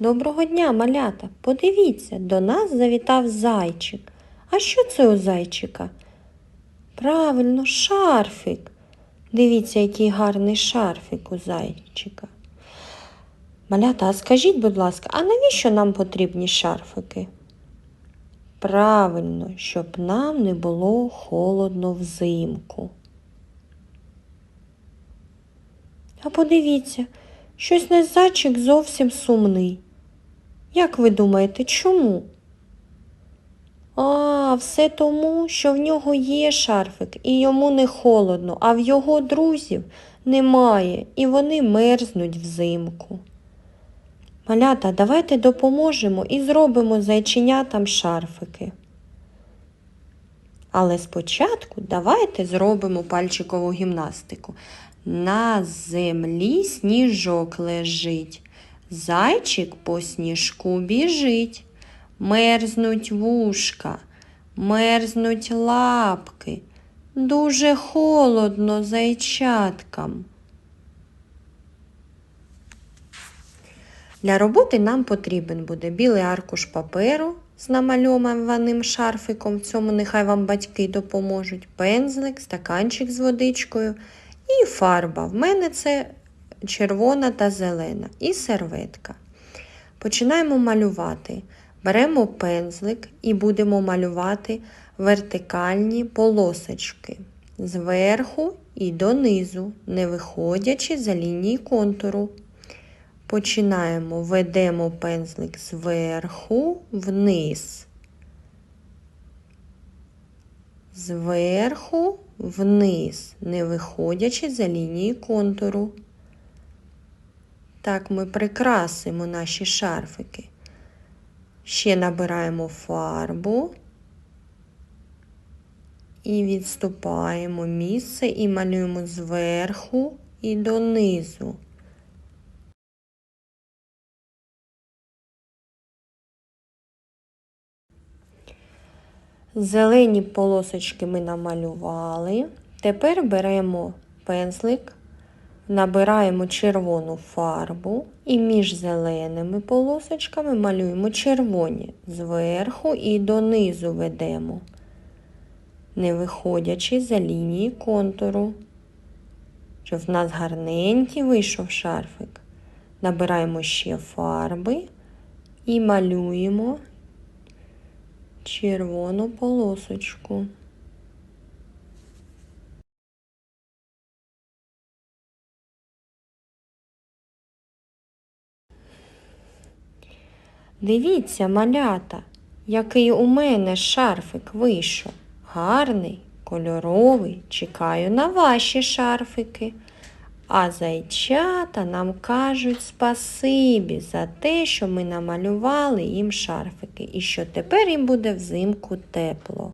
Доброго дня, малята. Подивіться, до нас завітав зайчик. А що це у зайчика? Правильно, шарфик. Дивіться, який гарний шарфик у зайчика. Малята, а скажіть, будь ласка, а навіщо нам потрібні шарфики? Правильно, щоб нам не було холодно взимку. А подивіться, щось наш зайчик зовсім сумний. Як ви думаєте, чому? А, все тому, що в нього є шарфик і йому не холодно, а в його друзів немає, і вони мерзнуть взимку. Малята, давайте допоможемо і зробимо зайченятам шарфики. Але спочатку давайте зробимо пальчикову гімнастику. На землі сніжок лежить, зайчик по сніжку біжить. Мерзнуть вушка, мерзнуть лапки. Дуже холодно зайчаткам. Для роботи нам потрібен буде білий аркуш паперу з намальованим шарфиком. В цьому нехай вам батьки допоможуть, пензлик, стаканчик з водичкою і фарба. В мене це червона та зелена, і серветка. Починаємо малювати. Беремо пензлик і будемо малювати вертикальні полосочки зверху і донизу, не виходячи за лінії контуру. Починаємо, ведемо пензлик зверху вниз. Зверху вниз, не виходячи за лінії контуру. Так ми прикрасимо наші шарфики. Ще набираємо фарбу і відступаємо місце і малюємо зверху і донизу. Зелені полосочки ми намалювали. Тепер беремо пензлик, набираємо червону фарбу і між зеленими полосочками малюємо червоні зверху і донизу ведемо, не виходячи за лінії контуру. Щоб в нас гарненький вийшов шарфик. Набираємо ще фарби і малюємо червону полосочку. Дивіться, малята, який у мене шарфик вийшов. Гарний, кольоровий. Чекаю на ваші шарфики. А зайчата нам кажуть спасибі за те, що ми намалювали їм шарфики і що тепер їм буде взимку тепло.